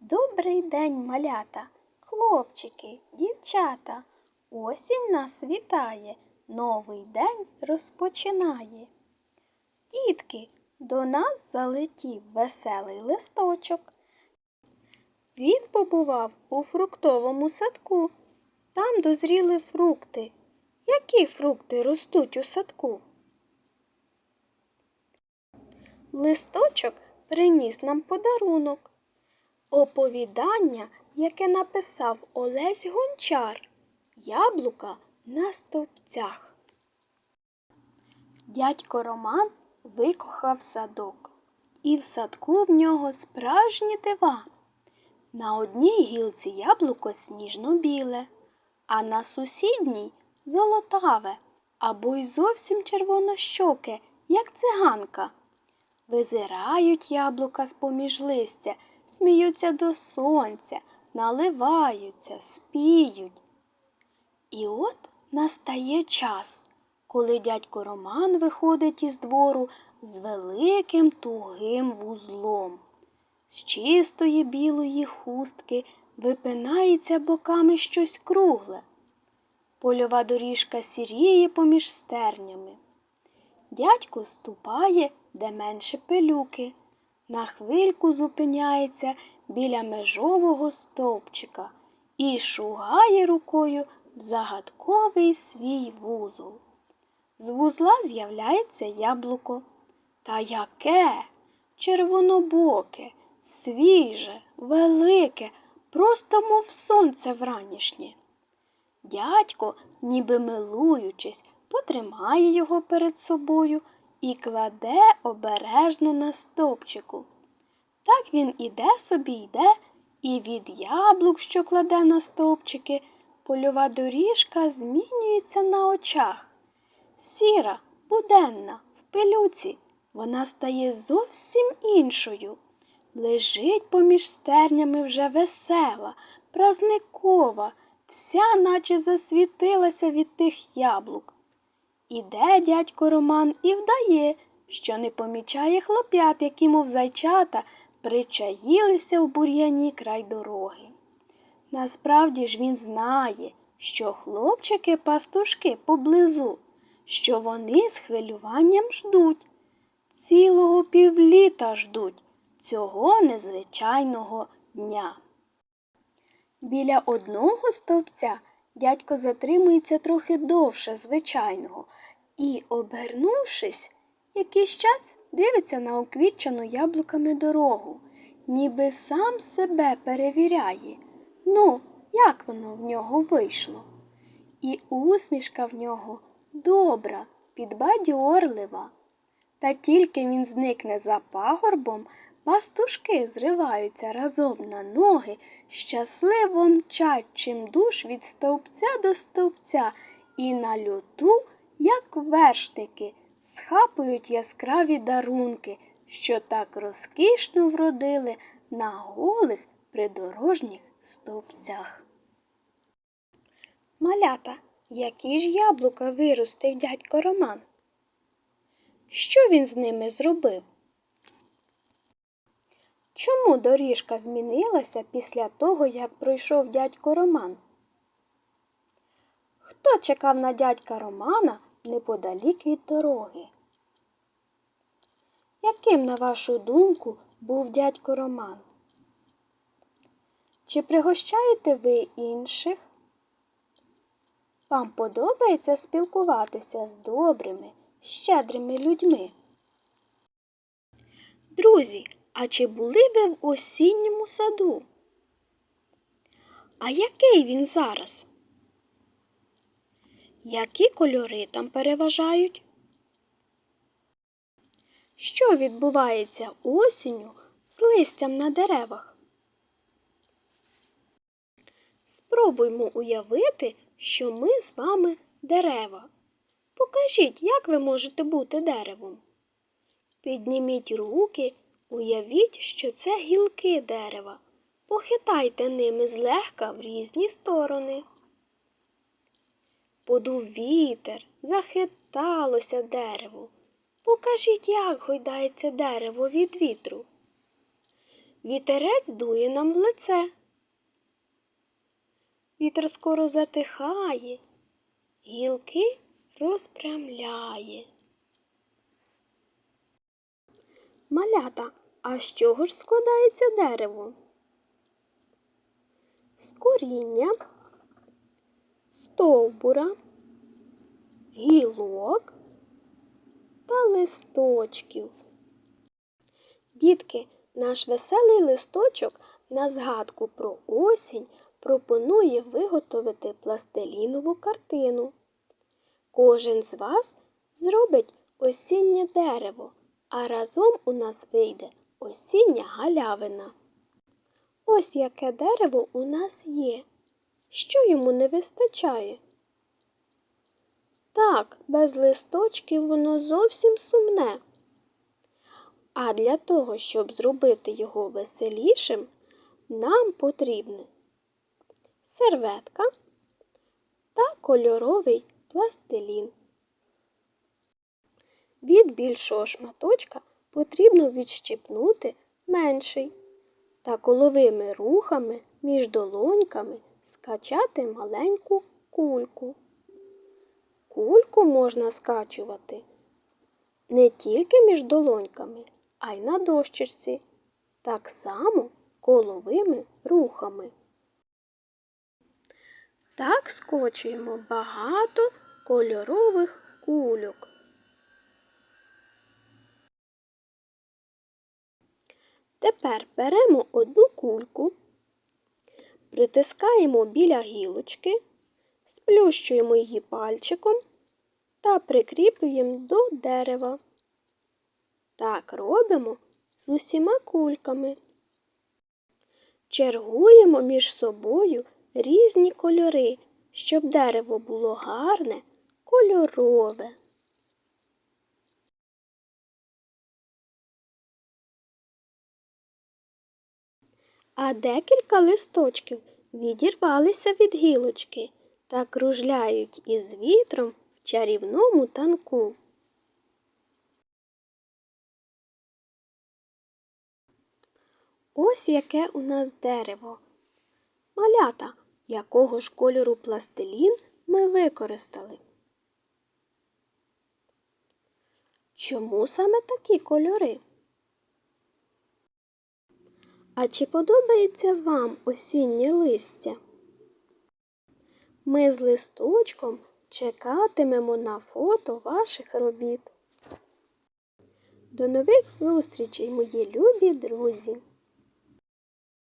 Добрий день, малята, хлопчики, дівчата. Осінь нас вітає, новий день розпочинає. Дітки, до нас залетів веселий листочок. Він побував у фруктовому садку. Там дозріли фрукти. Які фрукти ростуть у садку? Листочок приніс нам подарунок. Оповідання, яке написав Олесь Гончар. Яблука на стовпцях. Дядько Роман викохав садок, і в садку в нього справжні дива. На одній гілці яблуко сніжно-біле, а на сусідній золотаве або й зовсім червонощоке, як циганка. Визирають яблука з поміж листя, сміються до сонця, наливаються, спіють. І от настає час, коли дядько Роман виходить із двору з великим тугим вузлом. З чистої білої хустки випинається боками щось кругле. Польова доріжка сіріє поміж стернями. Дядько ступає, де менше пилюки. На хвильку зупиняється біля межового стовпчика і шугає рукою в загадковий свій вузол. З вузла з'являється яблуко. Та яке? Червонобоке, свіже, велике, просто мов сонце вранішнє. Дядько, ніби милуючись, потримає його перед собою і кладе обережно на стовпчику. Так він іде собі йде, і від яблук, що кладе на стовпчики, польова доріжка змінюється на очах. Сіра, буденна, в пилюці, вона стає зовсім іншою. Лежить поміж стернями вже весела, празникова, вся наче засвітилася від тих яблук. Іде дядько Роман і вдає, що не помічає хлоп'ят, які, мов зайчата, причаїлися в бур'яні край дороги. Насправді ж він знає, що хлопчики пастушки поблизу, що вони з хвилюванням ждуть, цілого півліта ждуть цього незвичайного дня. Біля одного стовпця дядько затримується трохи довше звичайного і, обернувшись, якийсь час дивиться на уквітчену яблуками дорогу, ніби сам себе перевіряє. Ну, як воно в нього вийшло? І усмішка в нього добра, підбадьорлива. Та тільки він зникне за пагорбом, пастушки зриваються разом на ноги, щасливо мчать чимдуж від стовпця до стовпця і на люту, як вершники, схапують яскраві дарунки, що так розкішно вродили на голих придорожніх стовпцях. Малята, які ж яблука виростив дядько Роман? Що він з ними зробив? Чому доріжка змінилася після того, як пройшов дядько Роман? Хто чекав на дядька Романа неподалік від дороги? Яким, на вашу думку, був дядько Роман? Чи пригощаєте ви інших? Вам подобається спілкуватися з добрими, щедрими людьми? Друзі, а чи були ви в осінньому саду? А який він зараз? Які кольори там переважають? Що відбувається осінню з листям на деревах? Спробуймо уявити, що ми з вами дерева. Покажіть, як ви можете бути деревом. Підніміть руки, уявіть, що це гілки дерева. Похитайте ними злегка в різні сторони. Подув вітер, захиталося дерево. Покажіть, як гойдається дерево від вітру. вітерець дує нам в лице. Вітер скоро затихає, гілки розпрямляє. Малята, а з чого ж складається дерево? З коріння, стовбура, гілок та листочків. Дітки, наш веселий листочок на згадку про осінь пропонує виготовити пластилінову картину. Кожен з вас зробить осіннє дерево, а разом у нас вийде осіння галявина. Ось яке дерево у нас є. Що йому не вистачає? Так, без листочків воно зовсім сумне. А для того, щоб зробити його веселішим, нам потрібне серветка та кольоровий пластилін. Від більшого шматочка потрібно відщипнути менший та коловими рухами між долоньками скачати маленьку кульку. Кульку можна скачувати не тільки між долоньками, а й на дощечці, так само коловими рухами. Так скочуємо багато кольорових кульок. Тепер беремо одну кульку, притискаємо біля гілочки, сплющуємо її пальчиком та прикріплюємо до дерева. Так робимо з усіма кульками. Чергуємо між собою різні кольори, щоб дерево було гарне, кольорове. А декілька листочків відірвалися від гілочки та кружляють із вітром в чарівному танку. Ось яке у нас дерево. Малята, якого ж кольору пластилін ми використали. Чому саме такі кольори? А чи подобається вам осіннє листя? Ми з листочком чекатимемо на фото ваших робіт. До нових зустрічей, мої любі друзі!